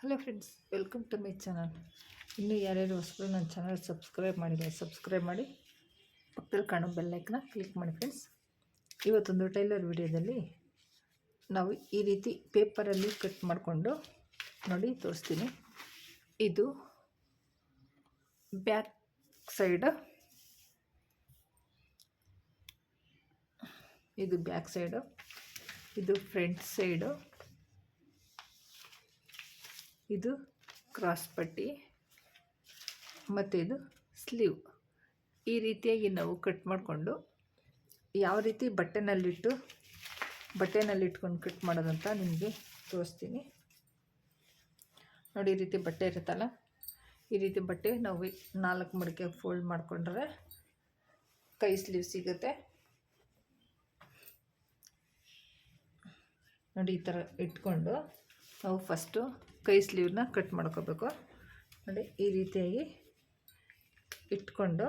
Hello friends, welcome to my channel. ಇನ್ನೂ ಯಾರ್ಯಾರು ಹೊಸಬ್ರು ನನ್ನ ಚಾನಲ್ ಸಬ್ಸ್ಕ್ರೈಬ್ ಮಾಡಿಲ್ಲ, ಸಬ್ಸ್ಕ್ರೈಬ್ ಮಾಡಿ. ಪಕ್ಕದಲ್ಲಿ ಕಾಣೋ ಬೆಲ್ಲೈಕನ್ನ ಕ್ಲಿಕ್ ಮಾಡಿ ಫ್ರೆಂಡ್ಸ್. ಇವತ್ತೊಂದು ಟೈಲರ್ ವಿಡಿಯೋದಲ್ಲಿ ನಾವು ಈ ರೀತಿ ಪೇಪರಲ್ಲಿ ಕಟ್ ಮಾಡಿಕೊಂಡು ನೋಡಿ ತೋರಿಸ್ತೀನಿ. ಇದು ಬ್ಯಾಕ್ ಸೈಡ್. ಇದು ಬ್ಯಾಕ್ ಸೈಡು. ಇದು ಫ್ರಂಟ್ ಸೈಡು. ಇದು ಕ್ರಾಸ್ ಪಟ್ಟಿ ಮತ್ತು ಇದು ಸ್ಲೀವ್ ಈ ರೀತಿಯಾಗಿ ನಾವು ಕಟ್ ಮಾಡಿಕೊಂಡು ಯಾವ ರೀತಿ ಬಟ್ಟೆನಲ್ಲಿಟ್ಟು, ಬಟ್ಟೆನಲ್ಲಿಟ್ಕೊಂಡು ಕಟ್ ಮಾಡೋದಂತ ನಿಮಗೆ ತೋರಿಸ್ತೀನಿ. ನೋಡಿ ಈ ರೀತಿ ಬಟ್ಟೆ ಇರುತ್ತಲ್ಲ, ಈ ರೀತಿ ಬಟ್ಟೆ ನಾವು ನಾಲ್ಕು ಮಡಿಕೆ ಫೋಲ್ಡ್ ಮಾಡಿಕೊಂಡ್ರೆ ಕೈ ಸ್ಲೀವ್ ಸಿಗುತ್ತೆ. ನೋಡಿ ಈ ಥರ ಇಟ್ಕೊಂಡು ನಾವು ಫಸ್ಟು ಕೈ ಸ್ಲೀವ್ನ ಕಟ್ ಮಾಡ್ಕೋಬೇಕು. ನೋಡಿ, ಈ ರೀತಿಯಾಗಿ ಇಟ್ಕೊಂಡು,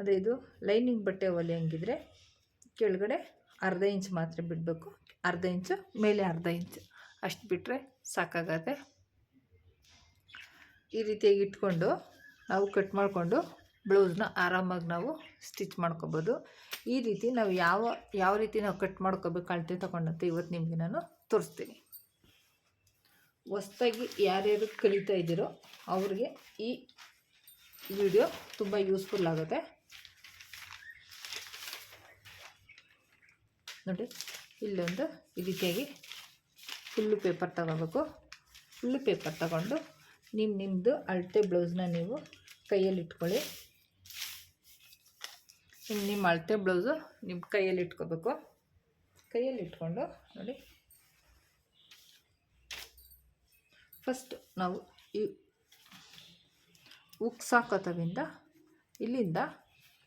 ಅದೇ ಇದು ಲೈನಿಂಗ್ ಬಟ್ಟೆ ಹೊಲಿಯಂಗಿದ್ರೆ ಕೆಳಗಡೆ ಅರ್ಧ ಇಂಚ್ ಮಾತ್ರ ಬಿಡಬೇಕು. ಅರ್ಧ ಇಂಚು, ಮೇಲೆ ಅರ್ಧ ಇಂಚು. ಅಷ್ಟು ಬಿಟ್ಟರೆ ಸಾಕಾಗತ್ತೆ. ಈ ರೀತಿಯಾಗಿ ಇಟ್ಕೊಂಡು ನಾವು ಕಟ್ ಮಾಡಿಕೊಂಡು ಬ್ಲೌಸ್ನ ಆರಾಮಾಗಿ ನಾವು ಸ್ಟಿಚ್ ಮಾಡ್ಕೋಬೋದು. ಈ ರೀತಿ ನಾವು ಯಾವ ಯಾವ ರೀತಿ ನಾವು ಕಟ್ ಮಾಡ್ಕೋಬೇಕು ಅಳತೆ ತೊಗೊಂಡಂತೆ ಇವತ್ತು ನಿಮಗೆ ನಾನು ತೋರಿಸ್ತೀನಿ. ಹೊಸ್ದಾಗಿ ಯಾರ್ಯಾರು ಕಲಿತಾ ಇದ್ದೀರೋ ಅವ್ರಿಗೆ ಈ ವಿಡಿಯೋ ತುಂಬ ಯೂಸ್ಫುಲ್ ಆಗುತ್ತೆ. ನೋಡಿ, ಇಲ್ಲೊಂದು ಈ ರೀತಿಯಾಗಿ ಫುಲ್ಲು ಪೇಪರ್ ತಗೋಬೇಕು. ಫುಲ್ಲು ಪೇಪರ್ ತಗೊಂಡು ನಿಮ್ಮ ನಿಮ್ಮದು ಅಳತೆ ಬ್ಲೌಸ್ನ ನೀವು ಕೈಯಲ್ಲಿ ಇಟ್ಕೊಳ್ಳಿ. ನಿಮ್ಮ ನಿಮ್ಮ ಅಳತೆ ಬ್ಲೌಸು ನಿಮ್ಮ ಕೈಯಲ್ಲಿ ಇಟ್ಕೋಬೇಕು. ಕೈಯಲ್ಲಿ ಇಟ್ಕೊಂಡು ನೋಡಿ. ಫಸ್ಟ್ ನಾವು ಈ ಉಕ್ಸ್ ಹಾಕೋತವಿಂದ ಇಲ್ಲಿಂದ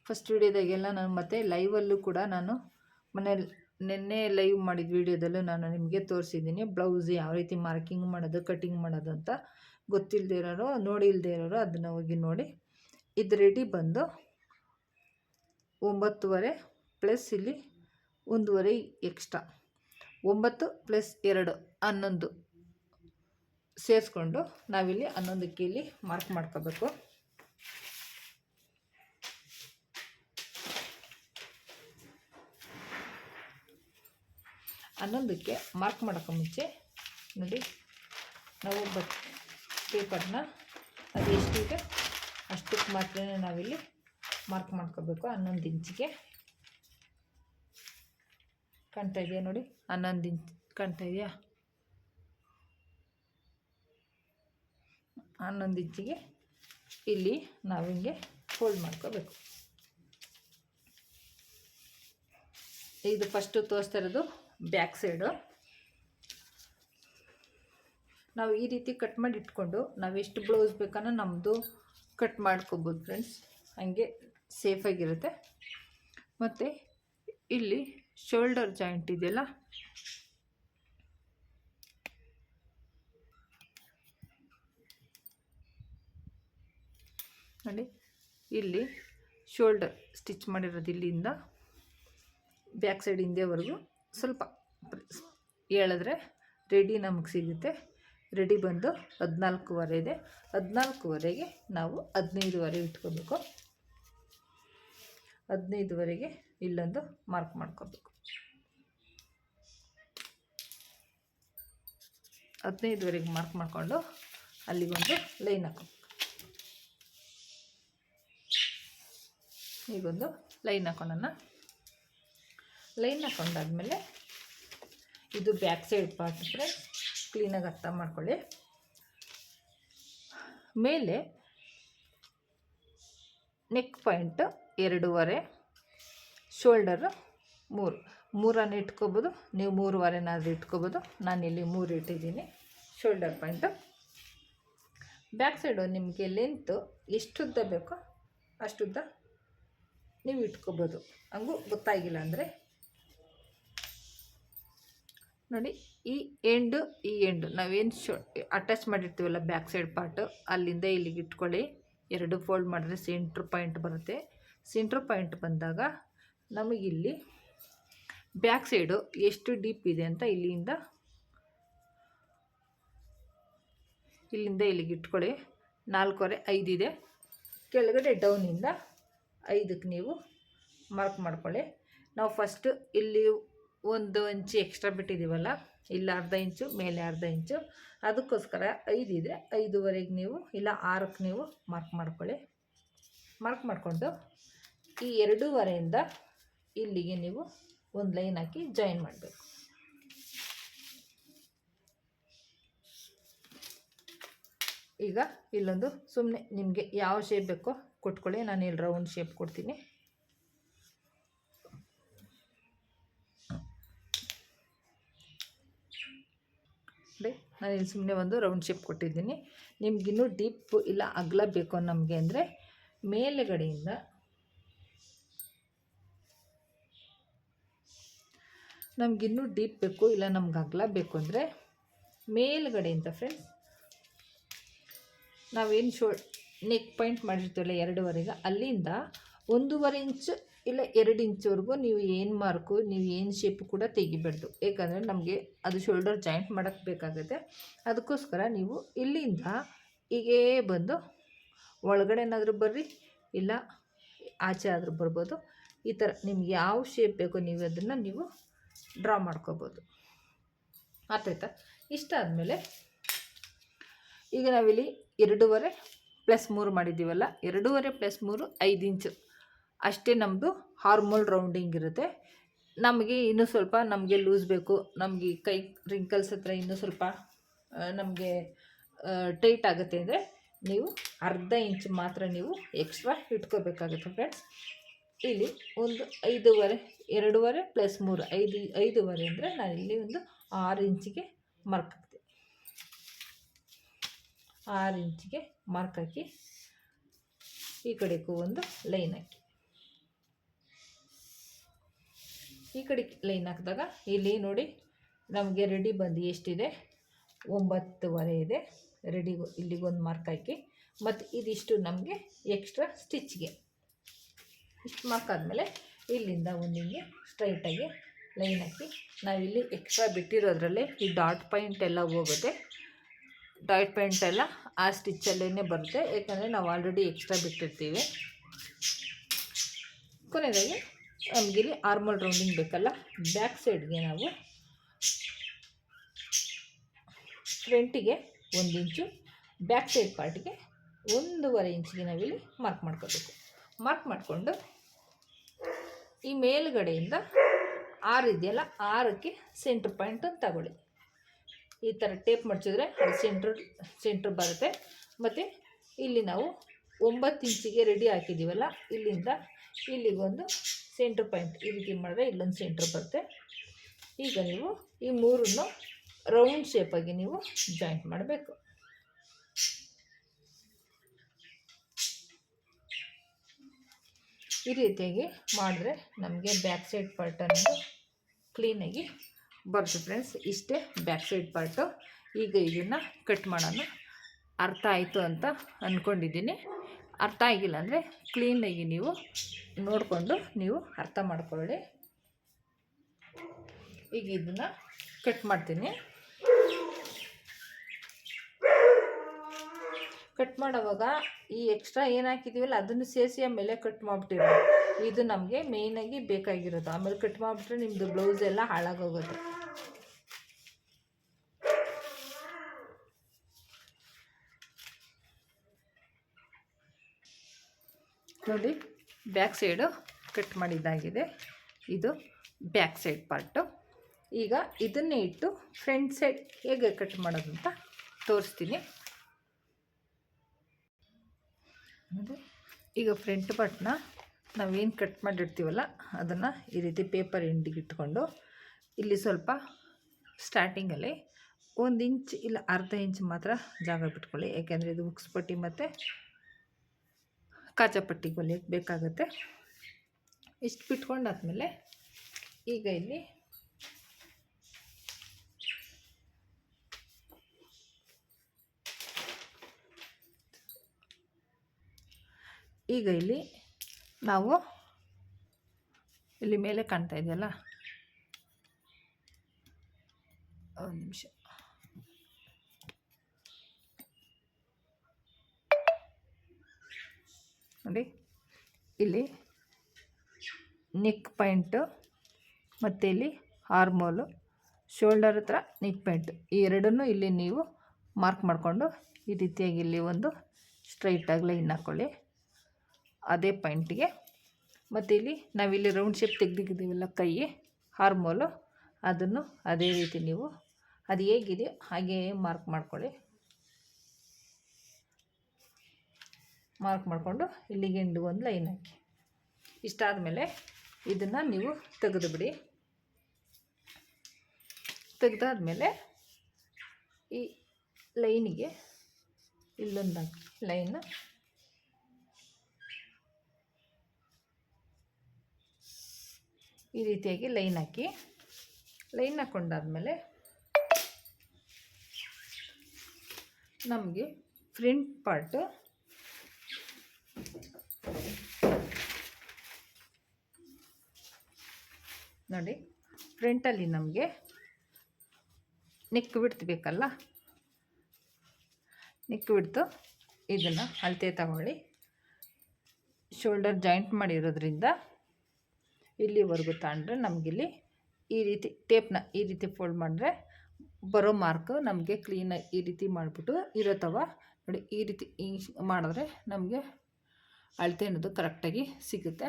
ಫಸ್ಟ್ ವಿಡಿಯೋದಾಗೆಲ್ಲ ನಾನು ಮತ್ತೆ ಲೈವಲ್ಲೂ ಕೂಡ ನಾನು ಮನೇಲಿ ನಿನ್ನೆ ಲೈವ್ ಮಾಡಿದ ವಿಡಿಯೋದಲ್ಲೂ ನಾನು ನಿಮಗೆ ತೋರಿಸಿದ್ದೀನಿ. ಬ್ಲೌಸ್ ಯಾವ ರೀತಿ ಮಾರ್ಕಿಂಗ್ ಮಾಡೋದು ಕಟಿಂಗ್ ಮಾಡೋದು ಅಂತ ಗೊತ್ತಿಲ್ಲದೆ ಇರೋರು ನೋಡಿಲ್ಲದೆ ಇರೋರು ಅದನ್ನು ಹೋಗಿ ನೋಡಿ. ಇದು ರೆಡಿ ಬಂದು ಒಂಬತ್ತುವರೆ ಪ್ಲಸ್ ಇಲ್ಲಿ ಒಂದೂವರೆ ಎಕ್ಸ್ಟ್ರಾ ಒಂಬತ್ತು ಪ್ಲಸ್ ಎರಡು ಹನ್ನೊಂದು ಸೇರಿಸ್ಕೊಂಡು ನಾವಿಲ್ಲಿ ಹನ್ನೊಂದಕ್ಕೆ ಇಲ್ಲಿ ಮಾರ್ಕ್ ಮಾಡ್ಕೋಬೇಕು. ಹನ್ನೊಂದಕ್ಕೆ ಮಾರ್ಕ್ ಮಾಡೋಕೆ ಮುಂಚೆ ನೋಡಿ, ನಾವು ಬಟ್ ಪೇಪರ್ನ ಅದು ಎಷ್ಟಿದೆ ಅಷ್ಟಕ್ಕೆ ಮಾತ್ರ ನಾವಿಲ್ಲಿ ಮಾರ್ಕ್ ಮಾಡ್ಕೋಬೇಕು. ಹನ್ನೊಂದು ಇಂಚಿಗೆ. ಕಾಣ್ತಾ ಇದೆಯಾ ನೋಡಿ? ಹನ್ನೊಂದು ಇಂಚ್ ಕಾಣ್ತಾ ಇದೆಯಾ? ಹನ್ನೊಂದು ಇಂಚಿಗೆ ಇಲ್ಲಿ ನಾವು ಹಿಂಗೆ ಫೋಲ್ಡ್ ಮಾಡ್ಕೋಬೇಕು. ಇದು ಫಸ್ಟು ತೋರಿಸ್ತಾ ಇರೋದು ಬ್ಯಾಕ್ ಸೈಡು ನಾವು ಈ ರೀತಿ ಕಟ್ ಮಾಡಿ ಇಟ್ಕೊಂಡು ನಾವು ಎಷ್ಟು ಬ್ಲೌಸ್ ಬೇಕನ್ನೋ ನಮ್ಮದು ಕಟ್ ಮಾಡ್ಕೋಬೋದು ಫ್ರೆಂಡ್ಸ್ ಹಂಗೆ ಸೇಫಾಗಿರುತ್ತೆ ಮತ್ತು ಇಲ್ಲಿ ಶೋಲ್ಡರ್ ಜಾಯಿಂಟ್ ಇದೆಯಲ್ಲ ನೋಡಿ. ಇಲ್ಲಿ ಶೋಲ್ಡರ್ ಸ್ಟಿಚ್ ಮಾಡಿರೋದು ಇಲ್ಲಿಂದ ಬ್ಯಾಕ್ ಸೈಡ್ ಹಿಂದೆವರೆಗೂ ಸ್ವಲ್ಪ ಹೇಳಿದ್ರೆ ರೆಡಿ ನಮಗೆ ಸಿಗುತ್ತೆ. ರೆಡಿ ಬಂದು ಹದಿನಾಲ್ಕೂವರೆ ಇದೆ. ಹದಿನಾಲ್ಕೂವರೆಗೆ ನಾವು ಹದಿನೈದುವರೆ ಇಟ್ಕೋಬೇಕು. ಹದಿನೈದುವರೆಗೆ ಇಲ್ಲೊಂದು ಮಾರ್ಕ್ ಮಾಡ್ಕೋಬೇಕು. ಹದಿನೈದುವರೆಗೆ ಮಾರ್ಕ್ ಮಾಡಿಕೊಂಡು ಅಲ್ಲಿಗೊಂದು ಲೈನ್ ಹಾಕೋಬೇಕು ಈಗೊಂದು ಲೈನ್ ಹಾಕೊಳ್ಳೋಣ. ಲೈನ್ ಹಾಕೊಂಡಾದ್ಮೇಲೆ ಇದು ಬ್ಯಾಕ್ ಸೈಡ್ ಪಾರ್ಟ್ ಫ್ರೆಂಡ್ಸ್ ಕ್ಲೀನಾಗಿ ಅರ್ಥ ಮಾಡ್ಕೊಳ್ಳಿ. ಮೇಲೆ ನೆಕ್ ಪಾಯಿಂಟ್ ಎರಡೂವರೆ ಶೋಲ್ಡರು ಮೂರು. ಮೂರನ್ನು ಇಟ್ಕೋಬೋದು. ನೀವು ಮೂರುವರೆನಾದರೂ ಇಟ್ಕೋಬೋದು. ಇಲ್ಲಿ ಮೂರು ಇಟ್ಟಿದ್ದೀನಿ. ಶೋಲ್ಡರ್ ಪಾಯಿಂಟು ಬ್ಯಾಕ್ ಸೈಡು ನಿಮಗೆ ಲೆಂತು ಎಷ್ಟುದ್ದ ಬೇಕೋ ಅಷ್ಟುದ್ದ ನೀವು ಇಟ್ಕೋಬೋದು. ಹಂಗೂ ಗೊತ್ತಾಗಿಲ್ಲ ಅಂದರೆ. ನೋಡಿ, ಈ ಎಂಡು ಈ ಎಂಡು ನಾವೇನು ಶೋ ಅಟ್ಯಾಚ್ ಮಾಡಿರ್ತೀವಲ್ಲ ಬ್ಯಾಕ್ ಸೈಡ್ ಪಾರ್ಟು ಅಲ್ಲಿಂದ ಇಲ್ಲಿಗೆ ಇಟ್ಕೊಳ್ಳಿ. ಎರಡು ಫೋಲ್ಡ್ ಮಾಡಿದ್ರೆ ಸೆಂಟ್ರ್ ಪಾಯಿಂಟ್ ಬರುತ್ತೆ. ಸೆಂಟ್ರ್ ಪಾಯಿಂಟ್ ಬಂದಾಗ ನಮಗಿಲ್ಲಿ ಬ್ಯಾಕ್ ಸೈಡು ಎಷ್ಟು ಡೀಪ್ ಇದೆ ಅಂತ ಇಲ್ಲಿಂದ ಇಲ್ಲಿಂದ ಇಲ್ಲಿಗೆ ಇಟ್ಕೊಳ್ಳಿ. ನಾಲ್ಕೂವರೆ ಐದಿದೆ. ಕೆಳಗಡೆ ಡೌನಿಂದ ಐದಕ್ಕೆ ನೀವು ಮಾರ್ಕ್ ಮಾಡ್ಕೊಳ್ಳಿ. ನಾವು ಫಸ್ಟು ಇಲ್ಲಿ ಒಂದು ಇಂಚು ಎಕ್ಸ್ಟ್ರಾ ಬಿಟ್ಟಿದ್ದೀವಲ್ಲ, ಇಲ್ಲ ಅರ್ಧ ಇಂಚು ಮೇಲೆ ಅರ್ಧ ಇಂಚು ಅದಕ್ಕೋಸ್ಕರ ಐದಿದ್ರೆ ಐದುವರೆಗೆ ನೀವು, ಇಲ್ಲ ಆರಕ್ಕೆ ನೀವು ಮಾರ್ಕ್ ಮಾಡ್ಕೊಳ್ಳಿ. ಮಾರ್ಕ್ ಮಾಡಿಕೊಂಡು ಈ ಎರಡೂವರೆಯಿಂದ ಇಲ್ಲಿಗೆ ನೀವು ಒಂದು ಲೈನ್ ಹಾಕಿ ಜಾಯಿನ್ ಮಾಡಬೇಕು. ಈಗ ಇಲ್ಲೊಂದು ಸುಮ್ಮನೆ ನಿಮಗೆ ಯಾವ ಶೇಪ್ ಬೇಕೋ ಕೊಟ್ಕೊಳ್ಳಿ, ನಾನು ಇಲ್ಲಿ ರೌಂಡ್ ಶೇಪ್ ಕೊಡ್ತೀನಿ. ನಾನು ಇಲ್ಲಿ ಸುಮ್ಮನೆ ಒಂದು ರೌಂಡ್ ಶೇಪ್ ಕೊಟ್ಟಿದ್ದೀನಿ. ನಿಮ್ಗಿನ್ನೂ ಡೀಪ್ ಇಲ್ಲ, ಅಗಲ ಬೇಕು ನಮಗೆ ಅಂದರೆ ಮೇಲುಗಡೆಯಿಂದ ನಮಗಿನ್ನೂ ಡೀಪ್ ಬೇಕು, ಇಲ್ಲ ನಮ್ಗೆ ಅಗಲ ಬೇಕು ಅಂದರೆ ಮೇಲುಗಡೆಯಿಂದ ಫ್ರೆಂಡ್ಸ್ ನಾವೇನು ಶೋ ನೆಕ್ ಪಾಯಿಂಟ್ ಮಾಡಿರ್ತೀವಲ್ಲ ಎರಡೂವರೆಗೆ, ಅಲ್ಲಿಂದ ಒಂದೂವರೆ ಇಂಚು ಇಲ್ಲ ಎರಡು ಇಂಚ್ವರೆಗೂ ನೀವು ಏನು ಮಾರ್ಕು ನೀವು ಏನು ಶೇಪ್ ಕೂಡ ತೆಗಿಬಾರ್ದು. ಏಕೆಂದರೆ ನಮಗೆ ಅದು ಶೋಲ್ಡರ್ ಜಾಯಿಂಟ್ ಮಾಡೋಕ್ಕೆ ಬೇಕಾಗುತ್ತೆ. ಅದಕ್ಕೋಸ್ಕರ ನೀವು ಇಲ್ಲಿಂದ ಹೀಗೇ ಬಂದು ಒಳಗಡೆನಾದರೂ ಬರ್ರಿ, ಇಲ್ಲ ಆಚೆ ಆದರೂ ಬರ್ಬೋದು. ಈ ಥರ ನಿಮ್ಗೆ ಯಾವ ಶೇಪ್ ಬೇಕೋ ನೀವು ಅದನ್ನು ನೀವು ಡ್ರಾ ಮಾಡ್ಕೋಬೋದು. ಆಯ್ತಾಯ್ತಾ ಇಷ್ಟ ಆದಮೇಲೆ ಈಗ ನಾವಿಲ್ಲಿ ಎರಡೂವರೆ ಪ್ಲಸ್ ಮೂರು ಮಾಡಿದ್ದೀವಲ್ಲ, ಎರಡೂವರೆ ಪ್ಲಸ್ ಮೂರು ಐದು ಇಂಚು. ಅಷ್ಟೇ ನಮ್ಮದು ಹಾರ್ಮೋಲ್ ರೌಂಡಿಂಗ್ ಇರುತ್ತೆ. ನಮಗೆ ಇನ್ನೂ ಸ್ವಲ್ಪ ನಮಗೆ ಲೂಸ್ ಬೇಕು. ನಮಗೆ ಕೈ ರಿಂಕಲ್ಸ್ ಹತ್ರ ಇನ್ನೂ ಸ್ವಲ್ಪ ನಮಗೆ ಟೈಟ್ ಆಗುತ್ತೆ ಅಂದರೆ ನೀವು ಅರ್ಧ ಇಂಚ್ ಮಾತ್ರ ನೀವು ಎಕ್ಸ್ಟ್ರಾ ಇಟ್ಕೋಬೇಕಾಗುತ್ತೆ ಫ್ರೆಂಡ್ಸ್ ಇಲ್ಲಿ ಒಂದು ಐದೂವರೆ, ಎರಡೂವರೆ ಪ್ಲಸ್ ಮೂರು, ಐದು, ಐದೂವರೆ ಅಂದರೆ ನಾನು ಇಲ್ಲಿ ಒಂದು ಆರು ಇಂಚಿಗೆ ಮಾರ್ಕ್ ಆರು ಇಂಚಿಗೆ ಮಾರ್ಕ್ ಹಾಕಿ ಈ ಕಡೆಗೂ ಒಂದು ಲೈನ್ ಹಾಕಿ. ಈ ಕಡೆ ಲೈನ್ ಹಾಕಿದಾಗ ಇಲ್ಲಿ ನೋಡಿ ನಮಗೆ ರೆಡಿ ಬಂದು ಎಷ್ಟಿದೆ? ಒಂಬತ್ತುವರೆ ಇದೆ. ರೆಡಿ ಇಲ್ಲಿಗೊಂದು ಮಾರ್ಕ್ ಹಾಕಿ. ಮತ್ತು ಇದಿಷ್ಟು ನಮಗೆ ಎಕ್ಸ್ಟ್ರಾ ಸ್ಟಿಚ್ಗೆ ಇಷ್ಟು ಮಾರ್ಕ್ ಆದಮೇಲೆ ಇಲ್ಲಿಂದ ಒಂದು ಹಿಂಗೆ ಸ್ಟ್ರೈಟಾಗಿ ಲೈನ್ ಹಾಕಿ. ನಾವಿಲ್ಲಿ ಎಕ್ಸ್ಟ್ರಾ ಬಿಟ್ಟಿರೋದ್ರಲ್ಲಿ ಈ ಡಾಟ್ ಪಾಯಿಂಟ್ ಎಲ್ಲ ಹೋಗುತ್ತೆ. ಡಾಟ್ ಪಾಯಿಂಟ್ ಎಲ್ಲ ಆ ಸ್ಟಿಚ್ಚಲ್ಲೇ ಬರುತ್ತೆ. ಯಾಕಂದರೆ ನಾವು ಆಲ್ರೆಡಿ ಎಕ್ಸ್ಟ್ರಾ ಬಿಟ್ಟಿರ್ತೀವಿ. ಕೊನೆಯದಾಗಿ ನಮಗಿಲ್ಲಿ ಆರ್ಮಲ್ ರೌಂಡಿಂಗ್ ಬೇಕಲ್ಲ? ಬ್ಯಾಕ್ ಸೈಡ್ಗೆ ನಾವು ಫ್ರಂಟಿಗೆ ಒಂದು ಇಂಚು ಬ್ಯಾಕ್ ಸೈಡ್ ಪಾರ್ಟಿಗೆ ಒಂದೂವರೆ ಇಂಚಿಗೆ ನಾವಿಲ್ಲಿ ಮಾರ್ಕ್ ಮಾಡ್ಕೋಬೇಕು. ಮಾರ್ಕ್ ಮಾಡಿಕೊಂಡು ಈ ಮೇಲುಗಡೆಯಿಂದ ಆರು ಇದೆಯಲ್ಲ ಆರಕ್ಕೆ ಸೆಂಟ್ರ್ ಪಾಯಿಂಟ್ ತಗೊಳ್ಳಿ. ಈ ಥರ ಟೇಪ್ ಮಡಚಿದ್ರೆ ಅದು ಸೆಂಟ್ರ್ ಸೆಂಟ್ರ್ ಬರುತ್ತೆ. ಮತ್ತು ಇಲ್ಲಿ ನಾವು ಒಂಬತ್ತು ಇಂಚಿಗೆ ರೆಡಿ ಹಾಕಿದ್ದೀವಲ್ಲ, ಇಲ್ಲಿಂದ ಇಲ್ಲಿಗೊಂದು ಸೆಂಟ್ರ್ ಪಾಯಿಂಟ್ ಈ ರೀತಿ ಮಾಡಿದ್ರೆ ಇಲ್ಲೊಂದು ಸೆಂಟ್ರ್ ಬರುತ್ತೆ. ಈಗ ನೀವು ಈ ಮೂರನ್ನು ರೌಂಡ್ ಶೇಪಾಗಿ ನೀವು ಜಾಯಿಂಟ್ ಮಾಡಬೇಕು. ಈ ರೀತಿಯಾಗಿ ಮಾಡಿದ್ರೆ ನಮಗೆ ಬ್ಯಾಕ್ ಸೈಡ್ ಪಾರ್ಟ್ ಅನ್ನೋದು ಕ್ಲೀನಾಗಿ ಬರುತ್ತೆ ಫ್ರೆಂಡ್ಸ್, ಇಷ್ಟೇ ಬ್ಯಾಕ್ ಸೈಡ್ ಪಾರ್ಟು ಈಗ ಇದನ್ನು ಕಟ್ ಮಾಡೋಣ. ಅರ್ಥ ಆಯಿತು ಅಂತ ಅಂದ್ಕೊಂಡಿದ್ದೀನಿ ಅರ್ಥ ಆಗಿಲ್ಲ ಅಂದರೆ ಕ್ಲೀನಾಗಿ ನೀವು ನೋಡಿಕೊಂಡು ನೀವು ಅರ್ಥ ಮಾಡ್ಕೊಳ್ಳಿ. ಈಗ ಇದನ್ನು ಕಟ್ ಮಾಡ್ತೀನಿ. ಕಟ್ ಮಾಡೋವಾಗ ಈ ಎಕ್ಸ್ಟ್ರಾ ಏನು ಹಾಕಿದ್ದೀವಲ್ಲ ಅದನ್ನು ಸೇರಿಸಿ ಆಮೇಲೆ ಕಟ್ ಮಾಡಿಬಿಟ್ಟಿರೋ. ಇದು ನಮಗೆ ಮೇಯ್ನಾಗಿ ಬೇಕಾಗಿರೋದು. ಆಮೇಲೆ ಕಟ್ ಮಾಡಿಬಿಟ್ರೆ ನಿಮ್ಮದು ಬ್ಲೌಸ್ ಎಲ್ಲ ಹಾಳಾಗೋಗುತ್ತೆ. ನೋಡಿ ಬ್ಯಾಕ್ ಸೈಡು ಕಟ್ ಮಾಡಿದ್ದಾಗಿದೆ. ಇದು ಬ್ಯಾಕ್ ಸೈಡ್ ಪಾರ್ಟು ಈಗ ಇದನ್ನೇ ಇಟ್ಟು ಫ್ರಂಟ್ ಸೈಡ್ ಹೇಗೆ ಕಟ್ ಮಾಡೋದು ಅಂತ ತೋರಿಸ್ತೀನಿ. ಈಗ ಫ್ರಂಟ್ ಪಾರ್ಟ್ನ ನಾವೇನು ಕಟ್ ಮಾಡಿರ್ತೀವಲ್ಲ, ಅದನ್ನು ಈ ರೀತಿ ಪೇಪರ್ ಹಿಂಡಿಗಿಟ್ಕೊಂಡು ಇಟ್ಕೊಂಡು, ಇಲ್ಲಿ ಸ್ವಲ್ಪ ಸ್ಟಾರ್ಟಿಂಗಲ್ಲಿ ಒಂದು ಇಂಚ್ ಇಲ್ಲ ಅರ್ಧ ಇಂಚ್ ಮಾತ್ರ ಜಾಗ ಬಿಟ್ಕೊಳ್ಳಿ. ಯಾಕೆಂದರೆ ಇದು ಉಕ್ಸ್ ಪಟ್ಟಿ ಮತ್ತು ಕಾಚಪಟ್ಟಿ ಹೊಲಿಯೋಕ್ಕೆ ಬೇಕಾಗುತ್ತೆ. ಇಷ್ಟು ಬಿಟ್ಕೊಂಡಾದ್ಮೇಲೆ ಈಗ ಇಲ್ಲಿ ಈಗ ಇಲ್ಲಿ ನಾವು ಇಲ್ಲಿ ಮೇಲೆ ಕಾಣ್ತಾ ಇದೆಯಲ್ಲ? ಒಂದು ನಿಮಿಷ. ನೋಡಿ. ಇಲ್ಲಿ ನಿಕ್ ಪಾಯಿಂಟು ಮತ್ತು ಇಲ್ಲಿ ಹಾರ್ಮೋಲು ಶೋಲ್ಡರ್ ಹತ್ರ ನಿಕ್ ಪಾಯಿಂಟ್ ಈ ಎರಡನ್ನೂ ಇಲ್ಲಿ ನೀವು ಮಾರ್ಕ್ ಮಾಡಿಕೊಂಡು ಈ ರೀತಿಯಾಗಿ ಇಲ್ಲಿ ಒಂದು ಸ್ಟ್ರೈಟಾಗಿ ಲೈನ್ ಹಾಕ್ಕೊಳ್ಳಿ ಅದೇ ಪಾಯಿಂಟಿಗೆ ಮತ್ತು ಇಲ್ಲಿ ನಾವಿಲ್ಲಿ ರೌಂಡ್ ಶೇಪ್ ತೆಗೆದಿದ್ದೀವಲ್ಲ ಕೈ ಹಾರ್ಮೋಲು ಅದನ್ನು ಅದೇ ರೀತಿ ನೀವು ಅದು ಹೇಗಿದೆಯೋ ಹಾಗೆಯೇ ಮಾರ್ಕ್ ಮಾಡ್ಕೊಳ್ಳಿ. ಮಾರ್ಕ್ ಮಾಡಿಕೊಂಡು ಇಲ್ಲಿಗೆ ಇಂಡು ಒಂದು ಲೈನ್ ಹಾಕಿ. ಇಷ್ಟಾದಮೇಲೆ ಇದನ್ನು ನೀವು ತೆಗೆದುಬಿಡಿ ತೆಗೆದಾದ್ಮೇಲೆ ಈ ಲೈನಿಗೆ ಇಲ್ಲೊಂದು ಹಾಕಿ. ಲೈನ್ ಈ ರೀತಿಯಾಗಿ ಲೈನ್ ಹಾಕಿ. ಲೈನ್ ಹಾಕ್ಕೊಂಡಾದ್ಮೇಲೆ ನಮಗೆ ಫ್ರಂಟ್ ಪಾರ್ಟು ನೋಡಿ ಫ್ರಂಟಲ್ಲಿ ನಮಗೆ ನೆಕ್ ಬಿಡ್ತು ಬೇಕಲ್ಲ? ನೆಕ್ ಬಿಡ್ತು ಇದನ್ನು ಅಳತೆ ತಗೊಳ್ಳಿ. ಶೋಲ್ಡರ್ ಜಾಯಿಂಟ್ ಮಾಡಿರೋದ್ರಿಂದ ಇಲ್ಲಿವರೆಗೂ ತಗೊಂಡ್ರೆ ನಮಗಿಲ್ಲಿ ಈ ರೀತಿ ಟೇಪ್ನ ಈ ರೀತಿ ಫೋಲ್ಡ್ ಮಾಡಿದ್ರೆ ಬರೋ ಮಾರ್ಕು ನಮಗೆ ಕ್ಲೀನಾಗಿ ಈ ರೀತಿ ಮಾಡಿಬಿಟ್ಟು ಇರುತ್ತವ. ನೋಡಿ, ಈ ರೀತಿ ಮಾಡಿದ್ರೆ ನಮಗೆ ಅಳತೆ ಅನ್ನೋದು ಕರೆಕ್ಟಾಗಿ ಸಿಗುತ್ತೆ.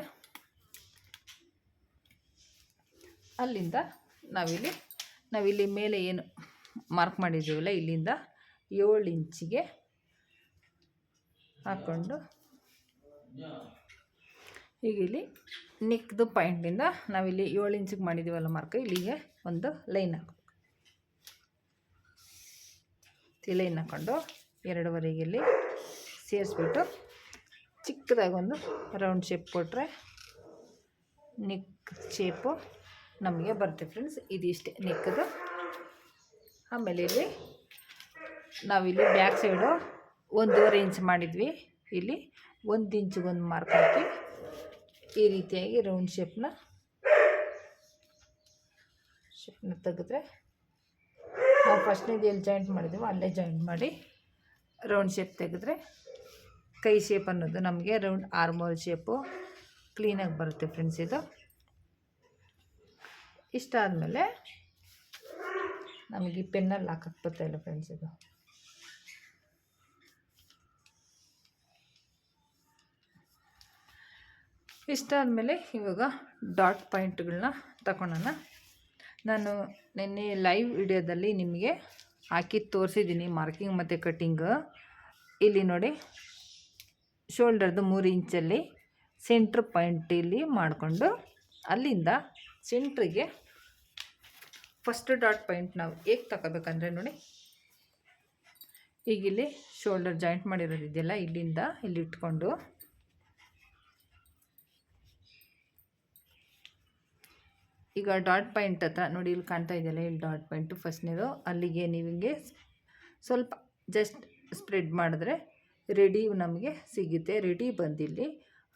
ಅಲ್ಲಿಂದ ನಾವಿಲ್ಲಿ ನಾವಿಲ್ಲಿ ಮೇಲೆ ಏನು ಮಾರ್ಕ್ ಮಾಡಿದ್ದೀವಲ್ಲ, ಇಲ್ಲಿಂದ ಏಳು ಇಂಚಿಗೆ ಹಾಕ್ಕೊಂಡು ಈಗ ಇಲ್ಲಿ ನೆಕ್ದು ಪಾಯಿಂಟಿಂದ ನಾವಿಲ್ಲಿ ಏಳು ಇಂಚಿಗೆ ಮಾಡಿದ್ದೀವಲ್ಲ ಮಾರ್ಕ್ ಇಲ್ಲಿಗೆ ಒಂದು ಲೈನ್ ಹಾಕಬೇಕು. ಲೈನ್ ಹಾಕ್ಕೊಂಡು ಎರಡುವರೆಗೆ ಇಲ್ಲಿ ಸೇರಿಸ್ಬಿಟ್ಟು ಚಿಕ್ಕದಾಗಿ ಒಂದು ರೌಂಡ್ ಶೇಪ್ ಕೊಟ್ಟರೆ ನೆಕ್ ಶೇಪು ನಮಗೆ ಬರುತ್ತೆ ಫ್ರೆಂಡ್ಸ್. ಇದಿಷ್ಟೇ ನೆಕ್ಕದು ಆಮೇಲೆ ಇಲ್ಲಿ ನಾವಿಲ್ಲಿ ಬ್ಯಾಕ್ ಸೈಡು ಒಂದೂವರೆ ಇಂಚ್ ಮಾಡಿದ್ವಿ. ಇಲ್ಲಿ ಒಂದು ಇಂಚಿಗೊಂದು ಮಾರ್ಕ್ ಹಾಕಿ ಈ ರೀತಿಯಾಗಿ ರೌಂಡ್ ಶೇಪ್ನ ಶೇಪ್ನ ತೆಗೆದ್ರೆ ನಾವು ಫಸ್ಟ್ನೇದು ಎಲ್ಲಿ ಜಾಯಿಂಟ್ ಮಾಡಿದ್ದೀವೋ ಅಲ್ಲೇ ಜಾಯಿಂಟ್ ಮಾಡಿ ರೌಂಡ್ ಶೇಪ್ ತೆಗೆದ್ರೆ ಕೈ ಶೇಪ್ ಅನ್ನೋದು ನಮಗೆ ರೌಂಡ್ ಆರ್ಮೋಲ್ ಶೇಪು ಕ್ಲೀನಾಗಿ ಬರುತ್ತೆ ಫ್ರೆಂಡ್ಸ್ ಇದು. ಇಷ್ಟ ಆದಮೇಲೆ ನಮಗೆ ಈ ಪೆನ್ನಲ್ಲಿ ಹಾಕಕ್ಕೆ ಬರ್ತಾಯಿಲ್ಲ ಫ್ರೆಂಡ್ಸ್ ಇದು. ಇಷ್ಟ ಆದಮೇಲೆ ಇವಾಗ ಡಾಟ್ ಪಾಯಿಂಟ್ಗಳನ್ನ ತಗೊಳ್ಳೋಣ ನಾನು ನಿನ್ನೆ ಲೈವ್ ವಿಡಿಯೋದಲ್ಲಿ ನಿಮಗೆ ಹಾಕಿ ತೋರಿಸಿದ್ದೀನಿ ಮಾರ್ಕಿಂಗ್ ಮತ್ತು ಕಟ್ಟಿಂಗ್ ಇಲ್ಲಿ ನೋಡಿ. ಶೋಲ್ಡರ್ದು ಮೂರು ಇಂಚಲ್ಲಿ ಸೆಂಟ್ರ್ ಪಾಯಿಂಟ್ ಇಲ್ಲಿ ಮಾಡಿಕೊಂಡು ಅಲ್ಲಿಂದ ಸೆಂಟ್ರಿಗೆ ಫಸ್ಟ್ ಡಾಟ್ ಪಾಯಿಂಟ್ ನಾವು ಹೇಗೆ ತಗೋಬೇಕಂದ್ರೆ ನೋಡಿ. ಈಗ ಇಲ್ಲಿ ಶೋಲ್ಡರ್ ಜಾಯಿಂಟ್ ಮಾಡಿರೋದು ಇದೆಯಲ್ಲ, ಇಲ್ಲಿಂದ ಇಲ್ಲಿ ಇಟ್ಕೊಂಡು ಈಗ ಡಾಟ್ ಪಾಯಿಂಟ್ ಹತ್ರ ನೋಡಿ ಇಲ್ಲಿ ಕಾಣ್ತಾ ಇದೆಯಲ್ಲ, ಇಲ್ಲಿ ಡಾಟ್ ಪಾಯಿಂಟು ಫಸ್ಟ್ನೇದು ಅಲ್ಲಿಗೆ ನೀವಿಗೆ ಸ್ವಲ್ಪ ಜಸ್ಟ್ ಸ್ಪ್ರೆಡ್ ಮಾಡಿದ್ರೆ ರೆಡಿ ನಮಗೆ ಸಿಗುತ್ತೆ, ರೆಡಿ ಬಂದಿಲ್ಲಿ.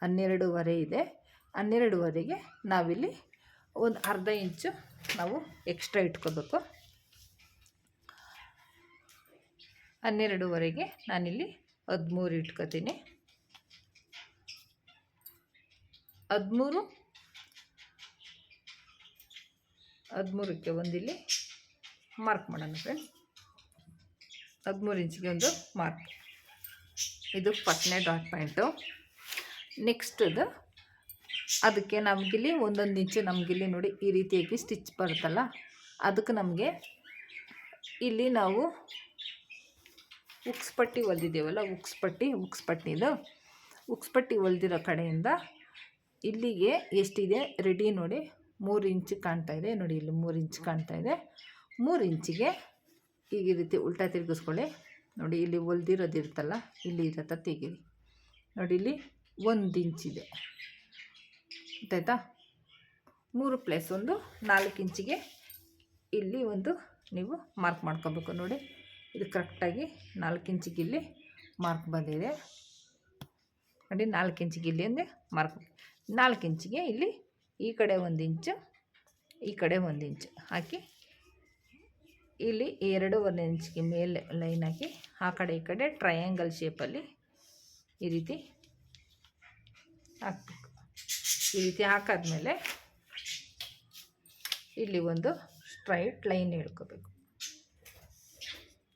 ಹನ್ನೆರಡೂವರೆ ಇದೆ. ಹನ್ನೆರಡೂವರೆಗೆ ನಾವಿಲ್ಲಿ ಒಂದು ಅರ್ಧ ಇಂಚು ನಾವು ಎಕ್ಸ್ಟ್ರಾ ಇಟ್ಕೋಬೇಕು. ಹನ್ನೆರಡುವರೆಗೆ ನಾನಿಲ್ಲಿ ಹದಿಮೂರು ಇಟ್ಕೋತೀನಿ. ಹದಿಮೂರು, ಹದಿಮೂರಕ್ಕೆ ಒಂದಿಲ್ಲಿ ಮಾರ್ಕ್ ಮಾಡೋಣ ಫ್ರೆಂಡ್ಸ್ ಹದಿಮೂರು ಇಂಚಿಗೆ ಒಂದು ಮಾರ್ಕ್ ಇದು ಫಸ್ಟ್ನೇ ಡಾಟ್ ಪಾಯಿಂಟು ನೆಕ್ಸ್ಟದು ಅದಕ್ಕೆ ನಮಗಿಲ್ಲಿ ಒಂದೊಂದು ಇಂಚು ನಮಗಿಲ್ಲಿ ನೋಡಿ ಈ ರೀತಿಯಾಗಿ ಸ್ಟಿಚ್ ಬರುತ್ತಲ್ಲ, ಅದಕ್ಕೆ ನಮಗೆ ಇಲ್ಲಿ ನಾವು ಉಕ್ಸ್ಪಟ್ಟಿ ಹೊಲ್ದಿದ್ದೇವಲ್ಲ ಉಕ್ಸ್ಪಟ್ಟಿ ಪಟ್ಟಿ, ಉಕ್ಸ್ ಪಟ್ಟಿದು ಉಕ್ಸ್ ಪಟ್ಟಿ ಹೊಲ್ದಿರೋ ಕಡೆಯಿಂದ ಇಲ್ಲಿಗೆ ಎಷ್ಟಿದೆ? ರೆಡಿ ನೋಡಿ, ಮೂರು ಇಂಚ್ ಕಾಣ್ತಾ ಇದೆ. ನೋಡಿ ಇಲ್ಲಿ ಮೂರು ಇಂಚ್ ಕಾಣ್ತಾ ಇದೆ. ಮೂರು ಇಂಚಿಗೆ ಈಗ ಈ ರೀತಿ ಉಲ್ಟಾ ತಿರುಗಿಸ್ಕೊಳ್ಳಿ. ನೋಡಿ ಇಲ್ಲಿ ಹೊಲ್ದಿರೋದು ಇರುತ್ತಲ್ಲ, ಇಲ್ಲಿ ಇರತ್ತ ತೆಗೀರಿ. ನೋಡಿ ಇಲ್ಲಿ ಒಂದು ಇಂಚಿದೆ ಗೊತ್ತಾಯ್ತಾ ಮೂರು ಪ್ಲೇಸ್ ಒಂದು ನಾಲ್ಕು ಇಂಚಿಗೆ ಇಲ್ಲಿ ಒಂದು ನೀವು ಮಾರ್ಕ್ ಮಾಡ್ಕೋಬೇಕು ನೋಡಿ. ಇದು ಕರೆಕ್ಟಾಗಿ ನಾಲ್ಕು ಇಂಚಿಗೆ ಇಲ್ಲಿ ಮಾರ್ಕ್ ಬಂದಿದೆ. ನೋಡಿ ನಾಲ್ಕು ಇಂಚಿಗೆ ಇಲ್ಲಿ ಅಂದರೆ ಮಾರ್ಕ್. ನಾಲ್ಕು ಇಂಚಿಗೆ ಇಲ್ಲಿ ಈ ಕಡೆ ಒಂದು ಇಂಚು, ಈ ಕಡೆ ಒಂದು ಇಂಚು ಹಾಕಿ ಇಲ್ಲಿ ಎರಡೂವರೆ ಇಂಚಿಗೆ ಮೇಲೆ ಲೈನ್ ಹಾಕಿ ಆ ಕಡೆ ಈ ಕಡೆ ಟ್ರಯಾಂಗಲ್ ಶೇಪಲ್ಲಿ ಈ ರೀತಿ ಹಾಕಬೇಕು. ಈ ರೀತಿ ಹಾಕಾದ್ಮೇಲೆ ಇಲ್ಲಿ ಒಂದು ಸ್ಟ್ರೈಟ್ ಲೈನ್ ಹೇಳ್ಕೋಬೇಕು.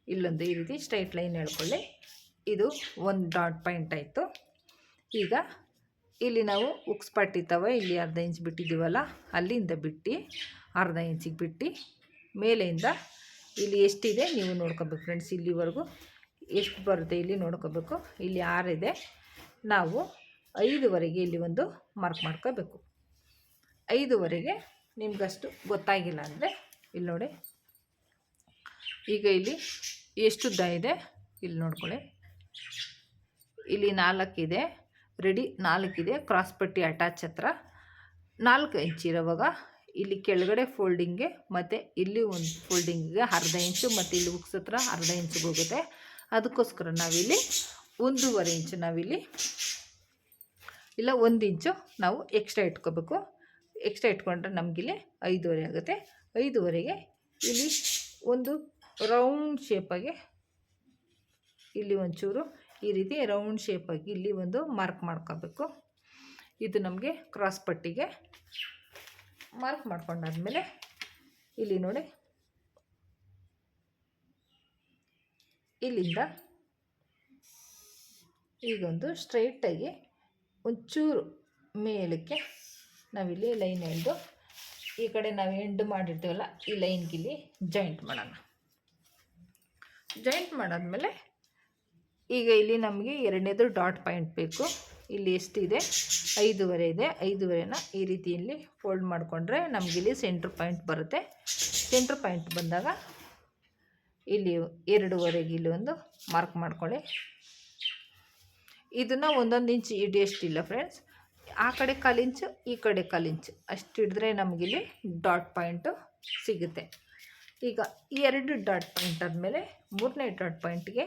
ಇಲ್ಲೊಂದು ಈ ರೀತಿ ಸ್ಟ್ರೈಟ್ ಲೈನ್ ಹೇಳ್ಕೊಳ್ಳಿ. ಇದು ಒಂದು ಡಾಟ್ ಪಾಯಿಂಟ್ ಆಯಿತು. ಈಗ ಇಲ್ಲಿ ನಾವು ಉಕ್ಸ್ ಪಟ್ಟಿತ್ತವ ಇಲ್ಲಿ ಅರ್ಧ ಇಂಚ್ ಬಿಟ್ಟಿದ್ದೀವಲ್ಲ, ಅಲ್ಲಿಂದ ಬಿಟ್ಟು, ಅರ್ಧ ಇಂಚಿಗೆ ಬಿಟ್ಟು ಮೇಲೆಯಿಂದ ಇಲ್ಲಿ ಎಷ್ಟಿದೆ ನೀವು ನೋಡ್ಕೋಬೇಕು ಫ್ರೆಂಡ್ಸ್ ಇಲ್ಲಿವರೆಗೂ ಎಷ್ಟು ಬರುತ್ತೆ ಇಲ್ಲಿ ನೋಡ್ಕೋಬೇಕು. ಇಲ್ಲಿ ಆರಿದೆ. ನಾವು ಐದುವರೆಗೆ ಇಲ್ಲಿ ಒಂದು ಮಾರ್ಕ್ ಮಾಡ್ಕೋಬೇಕು. ಐದುವರೆಗೆ ನಿಮಗಷ್ಟು ಗೊತ್ತಾಗಿಲ್ಲ ಅಂದರೆ ಇಲ್ಲಿ ನೋಡಿ. ಈಗ ಇಲ್ಲಿ ಎಷ್ಟು ಉದ್ದ ಇದೆ? ಇಲ್ಲಿ ನೋಡ್ಕೊಳ್ಳಿ. ಇಲ್ಲಿ ನಾಲ್ಕಿದೆ. ರೆಡಿ ನಾಲ್ಕಿದೆ. ಕ್ರಾಸ್ ಪಟ್ಟಿ ಅಟ್ಯಾಚ್ ಹತ್ರ ನಾಲ್ಕು ಇಂಚ್ ಇರೋವಾಗ ಇಲ್ಲಿ ಕೆಳಗಡೆ ಫೋಲ್ಡಿಂಗ್ಗೆ ಮತ್ತು ಇಲ್ಲಿ ಒಂದು ಫೋಲ್ಡಿಂಗಿಗೆ ಅರ್ಧ ಇಂಚು ಮತ್ತು ಇಲ್ಲಿ ಉಕ್ಸ್ ಹತ್ರ ಅರ್ಧ ಇಂಚಿಗೆ ಹೋಗುತ್ತೆ. ಅದಕ್ಕೋಸ್ಕರ ನಾವಿಲ್ಲಿ ಒಂದೂವರೆ ಇಂಚು ನಾವಿಲ್ಲಿ ಇಲ್ಲ ಒಂದು ಇಂಚು ನಾವು ಎಕ್ಸ್ಟ್ರಾ ಇಟ್ಕೋಬೇಕು. ಎಕ್ಸ್ಟ್ರಾ ಇಟ್ಕೊಂಡ್ರೆ ನಮಗಿಲ್ಲಿ ಐದೂವರೆ ಆಗುತ್ತೆ. ಐದೂವರೆಗೆ ಇಲ್ಲಿ ಒಂದು ರೌಂಡ್ ಶೇಪಾಗಿ ಇಲ್ಲಿ ಒಂಚೂರು ಈ ರೀತಿ ರೌಂಡ್ ಶೇಪಾಗಿ ಇಲ್ಲಿ ಒಂದು ಮಾರ್ಕ್ ಮಾಡ್ಕೋಬೇಕು. ಇದು ನಮಗೆ ಕ್ರಾಸ್ ಪಟ್ಟಿಗೆ ಮಾರ್ಕ್ ಮಾಡ್ಕೊಂಡಾದ್ಮೇಲೆ ಇಲ್ಲಿ ನೋಡಿ. ಇಲ್ಲಿಂದ ಈಗೊಂದು ಸ್ಟ್ರೈಟಾಗಿ ಒಂಚೂರು ಮೇಲಕ್ಕೆ ನಾವಿಲ್ಲಿ ಲೈನ್ ಎಳ್ದು ಈ ಕಡೆ ನಾವು ಎಂಡ್ ಮಾಡಿರ್ತೀವಲ್ಲ, ಈ ಲೈನ್ಗಿಲ್ಲಿ ಜಾಯಿಂಟ್ ಮಾಡೋಣ. ಜಾಯಿಂಟ್ ಮಾಡಾದ್ಮೇಲೆ ಈಗ ಇಲ್ಲಿ ನಮಗೆ ಎರಡನೇದು ಡಾಟ್ ಪಾಯಿಂಟ್ ಬೇಕು. ಇಲ್ಲಿ ಎಷ್ಟಿದೆ? ಐದೂವರೆ ಇದೆ. ಐದೂವರೆನ ಈ ರೀತಿಯಲ್ಲಿ ಫೋಲ್ಡ್ ಮಾಡಿಕೊಂಡ್ರೆ ನಮಗಿಲ್ಲಿ ಸೆಂಟ್ರ್ ಪಾಯಿಂಟ್ ಬರುತ್ತೆ. ಸೆಂಟ್ರ್ ಪಾಯಿಂಟ್ ಬಂದಾಗ ಇಲ್ಲಿ ಎರಡೂವರೆಗೆ ಇಲ್ಲಿ ಒಂದು ಮಾರ್ಕ್ ಮಾಡ್ಕೊಳ್ಳಿ. ಇದನ್ನು ಒಂದೊಂದು ಇಂಚು ಹಿಡಿಯಷ್ಟಿಲ್ಲ ಫ್ರೆಂಡ್ಸ್ ಆ ಕಡೆ ಕಾಲು ಇಂಚು ಈ ಕಡೆ ಕಾಲು ಇಂಚು ಅಷ್ಟು ಹಿಡಿದ್ರೆ ನಮಗಿಲ್ಲಿ ಡಾಟ್ ಪಾಯಿಂಟು ಸಿಗುತ್ತೆ. ಈಗ ಎರಡು ಡಾಟ್ ಪಾಯಿಂಟ್ ಆದಮೇಲೆ ಮೂರನೇ ಡಾಟ್ ಪಾಯಿಂಟ್ಗೆ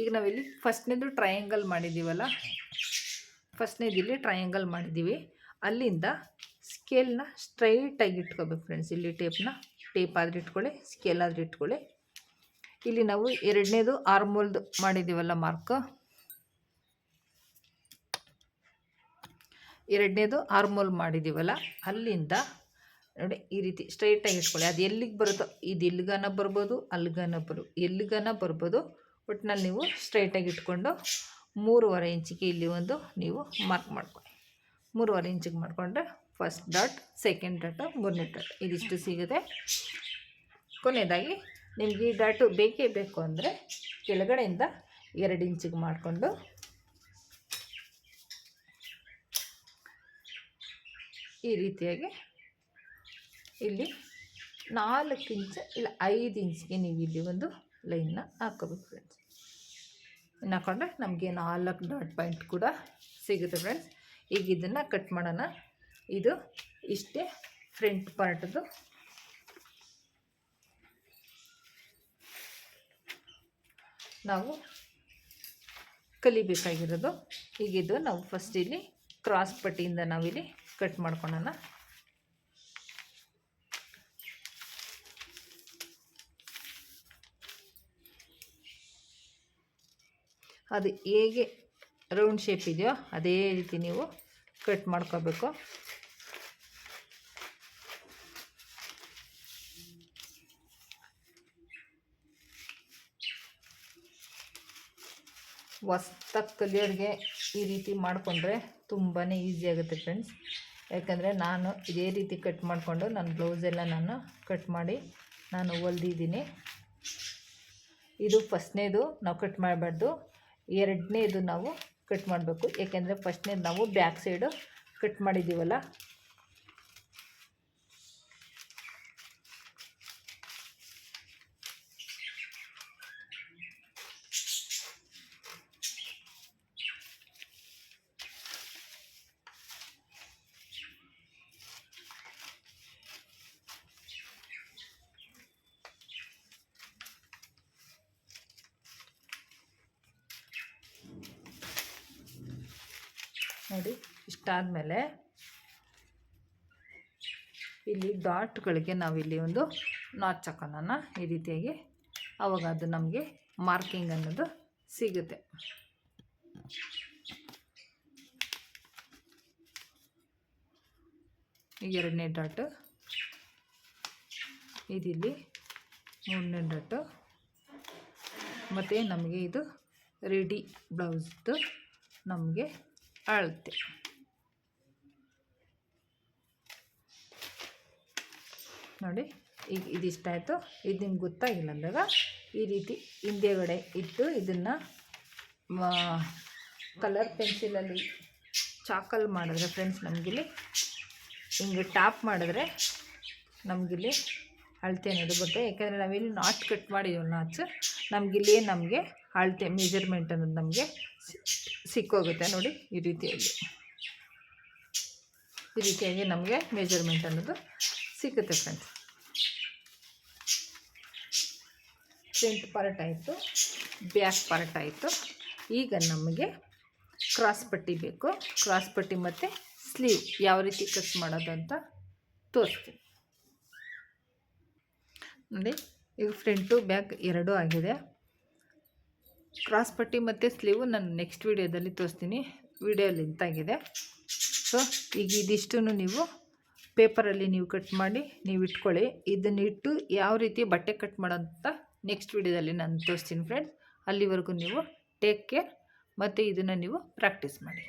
ಈಗ ನಾವಿಲ್ಲಿ ಫಸ್ಟ್ನೇದು ಟ್ರಯಾಂಗಲ್ ಮಾಡಿದ್ದೀವಲ್ಲ ಫಸ್ಟ್ನೇದು ಇಲ್ಲಿ ಟ್ರಯಾಂಗಲ್ ಮಾಡಿದ್ದೀವಿ. ಅಲ್ಲಿಂದ ಸ್ಕೇಲ್ನ ಸ್ಟ್ರೈಟಾಗಿ ಇಟ್ಕೋಬೇಕು ಫ್ರೆಂಡ್ಸ್ ಇಲ್ಲಿ ಟೇಪ್ನ ಟೇಪ್ ಆದರೆ ಇಟ್ಕೊಳ್ಳಿ ಸ್ಕೇಲ್ ಆದ್ರೆ ಇಟ್ಕೊಳ್ಳಿ. ಇಲ್ಲಿ ನಾವು ಎರಡನೇದು ಆರ್ಮೋಲ್ದು ಮಾಡಿದ್ದೀವಲ್ಲ ಮಾರ್ಕ್ ಎರಡನೇದು ಆರ್ಮೋಲ್ ಮಾಡಿದ್ದೀವಲ್ಲ, ಅಲ್ಲಿಂದ ನೋಡಿ ಈ ರೀತಿ ಸ್ಟ್ರೈಟಾಗಿ ಇಟ್ಕೊಳ್ಳಿ. ಅದು ಎಲ್ಲಿಗೆ ಬರುತ್ತೋ, ಇದು ಇಲ್ಲಿಗನ ಬರ್ಬೋದು, ಅಲ್ಲಿಗನ ಬರು, ಎಲ್ಲಿಗನ ಬರ್ಬೋದು ಒಟ್ಟಿನಲ್ಲಿ ನೀವು ಸ್ಟ್ರೈಟಾಗಿ ಇಟ್ಕೊಂಡು ಮೂರುವರೆ ಇಂಚಿಗೆ ಇಲ್ಲಿ ಒಂದು ನೀವು ಮಾರ್ಕ್ ಮಾಡ್ಕೊಳ್ಳಿ. ಮೂರುವರೆ ಇಂಚಿಗೆ ಮಾಡಿಕೊಂಡ್ರೆ ಫಸ್ಟ್ ಡಾಟ್ ಸೆಕೆಂಡ್ ಡಾಟು ಮೂರನೇ ಡಾಟ್ ಇದಿಷ್ಟು ಸಿಗುತ್ತೆ. ಕೊನೆಯದಾಗಿ ನಿಮಗೆ ಈ ಡಾಟು ಬೇಕೇ ಬೇಕು ಅಂದರೆ ಕೆಳಗಡೆಯಿಂದ ಎರಡು ಇಂಚಿಗೆ ಮಾಡಿಕೊಂಡು ಈ ರೀತಿಯಾಗಿ ಇಲ್ಲಿ ನಾಲ್ಕು ಇಂಚ್ ಇಲ್ಲ ಐದು ಇಂಚಿಗೆ ನೀವು ಇಲ್ಲಿ ಒಂದು ಲೈನ್ನ ಹಾಕೋಬೇಕು ಫ್ರೆಂಡ್ಸ್ ಇನ್ನು ಹಾಕೊಂಡ್ರೆ ನಮಗೆ ನಾಲ್ಕು ಡಾಟ್ ಪಾಯಿಂಟ್ ಕೂಡ ಸಿಗುತ್ತೆ ಫ್ರೆಂಡ್ಸ್ ಈಗ ಇದನ್ನು ಕಟ್ ಮಾಡೋಣ. ಇದು ಇಷ್ಟೇ ಫ್ರಂಟ್ ಪಾರ್ಟದು ನಾವು ಕಲಿಬೇಕಾಗಿರೋದು. ಈಗಿದು ನಾವು ಫಸ್ಟ್ ಇಲ್ಲಿ ಕ್ರಾಸ್ ಪಟ್ಟಿಯಿಂದ ನಾವಿಲ್ಲಿ ಕಟ್ ಮಾಡ್ಕೊಳ್ಳೋಣ ಅದು ಹೇಗೆ ರೌಂಡ್ ಶೇಪ್ ಇದೆಯೋ ಅದೇ ರೀತಿ ನೀವು ಕಟ್ ಮಾಡ್ಕೋಬೇಕು. ಹೊಸ್ದಾಗಿ ಕಲಿಯೋರಿಗೆ ಈ ರೀತಿ ಮಾಡಿಕೊಂಡ್ರೆ ತುಂಬಾ ಈಸಿ ಆಗುತ್ತೆ ಫ್ರೆಂಡ್ಸ್ ಯಾಕಂದರೆ ನಾನು ಇದೇ ರೀತಿ ಕಟ್ ಮಾಡಿಕೊಂಡು ನನ್ನ ಬ್ಲೌಸೆಲ್ಲ ನಾನು ಕಟ್ ಮಾಡಿ ನಾನು ಹೊಲ್ದಿದ್ದೀನಿ. ಇದು ಫಸ್ಟ್ನೇದು ನಾವು ಕಟ್ ಮಾಡಬಾರ್ದು. ಎರಡನೇದು ನಾವು ಕಟ್ ಮಾಡಬೇಕು. ಏಕೆಂದರೆ ಫಸ್ಟ್ನೇದು ನಾವು ಬ್ಯಾಕ್ ಸೈಡು ಕಟ್ ಮಾಡಿದ್ದೀವಲ್ಲ ನೋಡಿ ಇಷ್ಟಾದಮೇಲೆ ಇಲ್ಲಿ ಡಾಟ್ಗಳಿಗೆ ನಾವಿಲ್ಲಿ ಒಂದು ನಾಚ್ ಹಾಕೋಣ ಈ ರೀತಿಯಾಗಿ. ಆವಾಗ ಅದು ನಮಗೆ ಮಾರ್ಕಿಂಗ್ ಅನ್ನೋದು ಸಿಗುತ್ತೆ. ಎರಡನೇ ಡಾಟು. ಇದಿಲ್ಲಿ ಮೂರನೇ ಡಾಟು. ಮತ್ತು ನಮಗೆ ಇದು ರೆಡಿ ಬ್ಲೌಸ್ದು ನಮಗೆ ಅಳತೆ ನೋಡಿ, ಈಗ ಇದಿಷ್ಟಾಯಿತು. ಇದು ನಿಮ್ಗೆ ಗೊತ್ತಾಗಿಲ್ಲ ಅಂದಾಗ ಈ ರೀತಿ ಹಿಂದೆಗಡೆ ಇಟ್ಟು ಇದನ್ನು ಕಲರ್ ಪೆನ್ಸಿಲಲ್ಲಿ ಚಾಕಲ್ ಮಾಡಿದ್ರೆ ಫ್ರೆಂಡ್ಸ್ ನಮಗಿಲ್ಲಿ, ಹಿಂಗೆ ಟ್ಯಾಪ್ ಮಾಡಿದ್ರೆ ನಮಗಿಲ್ಲಿ ಅಳತೆ ಅನ್ನೋದು ಬರುತ್ತೆ. ಯಾಕೆಂದರೆ ನಾವಿಲ್ಲಿ ನಾಟ್ ಕಟ್ ಮಾಡಿದ್ದೀವಿ ನಾಚು ನಮಗಿಲ್ಲಿ ನಮಗೆ ಅಳತೆ ಮೆಜರ್ಮೆಂಟ್ ಅನ್ನೋದು ನಮಗೆ ಸಿಕ್ಕೋಗುತ್ತೆ ನೋಡಿ ಈ ರೀತಿಯಾಗಿ. ಈ ರೀತಿಯಾಗಿ ನಮಗೆ ಮೆಜರ್ಮೆಂಟ್ ಅನ್ನೋದು ಸಿಗುತ್ತೆ ಫ್ರೆಂಡ್ಸ್ ಫ್ರಂಟ್ ಪಾರ್ಟ್ ಆಯಿತು ಬ್ಯಾಕ್ ಪಾರ್ಟ್ ಆಯಿತು. ಈಗ ನಮಗೆ ಕ್ರಾಸ್ ಪಟ್ಟಿ ಬೇಕು. ಕ್ರಾಸ್ ಪಟ್ಟಿ ಮತ್ತು ಸ್ಲೀವ್ ಯಾವ ರೀತಿ ಕಟ್ ಮಾಡೋದು ಅಂತ ತೋರಿಸ್ತೀನಿ. ನೋಡಿ, ಈಗ ಫ್ರಂಟು ಬ್ಯಾಕ್ ಎರಡೂ ಆಗಿದೆ. ಕ್ರಾಸ್ ಪಟ್ಟಿ ಮತ್ತು ಸ್ಲೀವು ನಾನು ನೆಕ್ಸ್ಟ್ ವೀಡಿಯೋದಲ್ಲಿ ತೋರಿಸ್ತೀನಿ. ವಿಡಿಯೋ ಲೆಂತಾಗಿದೆ ಸೊ ಈಗ ಇದಿಷ್ಟು ನೀವು ಪೇಪರಲ್ಲಿ ನೀವು ಕಟ್ ಮಾಡಿ ನೀವು ಇಟ್ಕೊಳ್ಳಿ. ಇದನ್ನು ಇಟ್ಟು ಯಾವ ರೀತಿ ಬಟ್ಟೆ ಕಟ್ ಮಾಡೋಂತ ನೆಕ್ಸ್ಟ್ ವಿಡಿಯೋದಲ್ಲಿ ನಾನು ತೋರಿಸ್ತೀನಿ ಫ್ರೆಂಡ್ಸ್ ಅಲ್ಲಿವರೆಗೂ ನೀವು ಟೇಕ್ ಕೇರ್ ಮತ್ತು ಇದನ್ನು ನೀವು ಪ್ರಾಕ್ಟೀಸ್ ಮಾಡಿ.